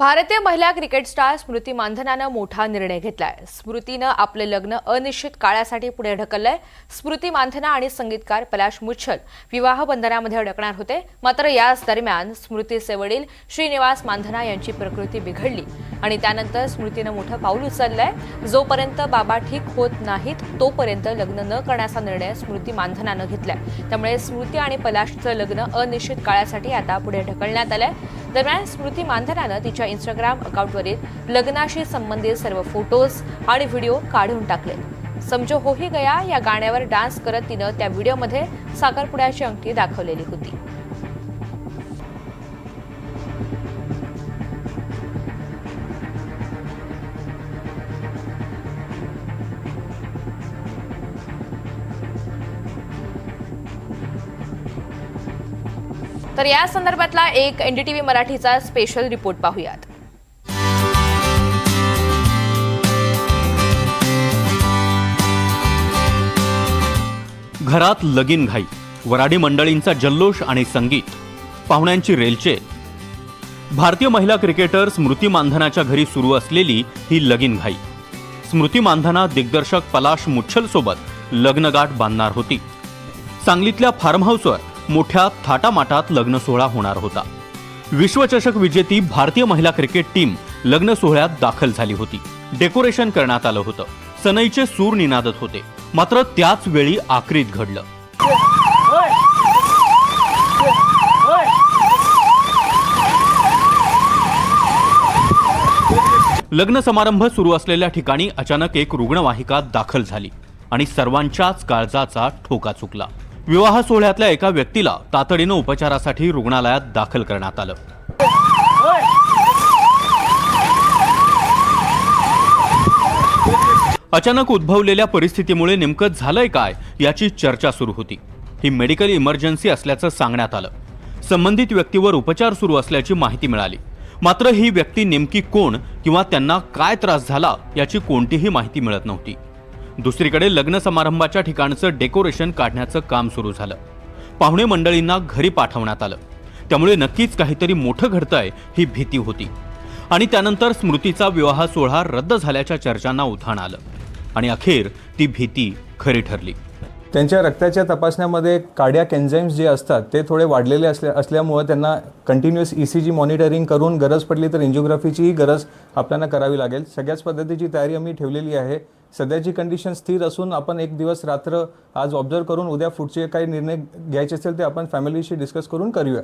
भारतीय महिला cricket star स्मृती मानधनानं मोठा निर्णय घेतलाय. स्मृतीनं आपलं लग्न अनिश्चित काळासाठी पुढे ढकललंय. स्मृती मानधना आणि संगीतकार पलाश मुच्छल विवाह बंधनामध्ये अडकणार होते. मात्र याच दरम्यान स्मृतीचे वडील श्रीनिवास मानधना यांची प्रकृती बिघडली आणि त्यानंतर स्मृतीनं मोठं पाऊल उचललंय. जोपर्यंत बाबा ठीक होत नाहीत तोपर्यंत लग्न न करण्याचा निर्णय स्मृती मानधनानं घेतलाय. त्यामुळे स्मृती आणि पलाशचं लग्न अनिश्चित काळासाठी आता पुढे ढकलण्यात आलंय. दरम्यान स्मृती मानधनानं तिच्या इंस्टाग्राम अकाउंटवरील लग्नाशी संबंधित सर्व फोटोज आणि व्हिडिओ काढून टाकले. समजो हो ही गया या गाण्यावर डान्स करत तिनं त्या व्हिडिओमध्ये साखरपुड्याची अंगठी दाखवलेली होती. तर या संदर्भातला एक एनडीटीव्ही मराठीचा स्पेशल रिपोर्ट पाहूयात. घरात लगीन घाई वराडी मंडळींचा जल्लोष आणि संगीत पाहुण्यांची रेलचेल. भारतीय महिला क्रिकेटर स्मृती मानधनाच्या घरी सुरू असलेली ही लगीन घाई. स्मृती मानधना दिग्दर्शक पलाश मुच्छलसोबत लग्नगाठ बांधणार होती. सांगलीतल्या फार्म हाऊसवर मोठ्या थाटामाटात लग्न सोहळा होणार होता. विश्वचषक विजेती भारतीय महिला क्रिकेट टीम लग्न सोहळ्यात दाखल झाली होती. डेकोरेशन करण्यात आलं होतं. सनईचे सूर निनादत होते. मात्र त्याच वेळी आक्रीत घडलं. लग्न समारंभ सुरू असलेल्या ठिकाणी अचानक एक रुग्णवाहिका दाखल झाली आणि सर्वांच्याच काळजाचा ठोका चुकला. विवाह सोहळ्यातल्या एका व्यक्तीला तातडीनं उपचारासाठी रुग्णालयात दाखल करण्यात आलं. अचानक उद्भवलेल्या परिस्थितीमुळे नेमकं झालंय काय याची चर्चा सुरू होती. ही मेडिकल इमर्जन्सी असल्याचं सांगण्यात आलं. संबंधित व्यक्तीवर उपचार सुरू असल्याची माहिती मिळाली. मात्र ही व्यक्ती नेमकी कोण किंवा त्यांना काय त्रास झाला याची कोणतीही माहिती मिळत नव्हती. दुसरीकडे लग्न समारंभाच्या ठिकाणचं डेकोरेशन काढण्याचं काम सुरू झालं. पाहुणे मंडळींना घरी पाठवण्यात आलं. त्यामुळे नक्कीच काहीतरी मोठं घडतंय ही भीती होती. आणि त्यानंतर स्मृतीचा विवाह सोहळा रद्द झाल्याच्या चर्चांना उधाण आलं. आणि अखेर ती भीती खरी ठरली. त्यांच्या रक्ताच्या तपासण्यामध्ये कार्डियाक एन्झाईम्स जे असतात ते थोडे वाढलेले असल्या असल्यामुळं त्यांना continuous E C G monitoring करून गरज पडली तर एन्जिओग्राफीचीही गरज आपल्याला करावी लागेल. सगळ्याच पद्धतीची तयारी आम्ही ठेवलेली आहे. सध्याची कंडिशन स्थिर असून आपण एक दिवस रात्र आज ऑब्झर्व करून उद्या पुढचे काही निर्णय घ्यायचे असेल ते आपण फॅमिलीशी डिस्कस करून करूया.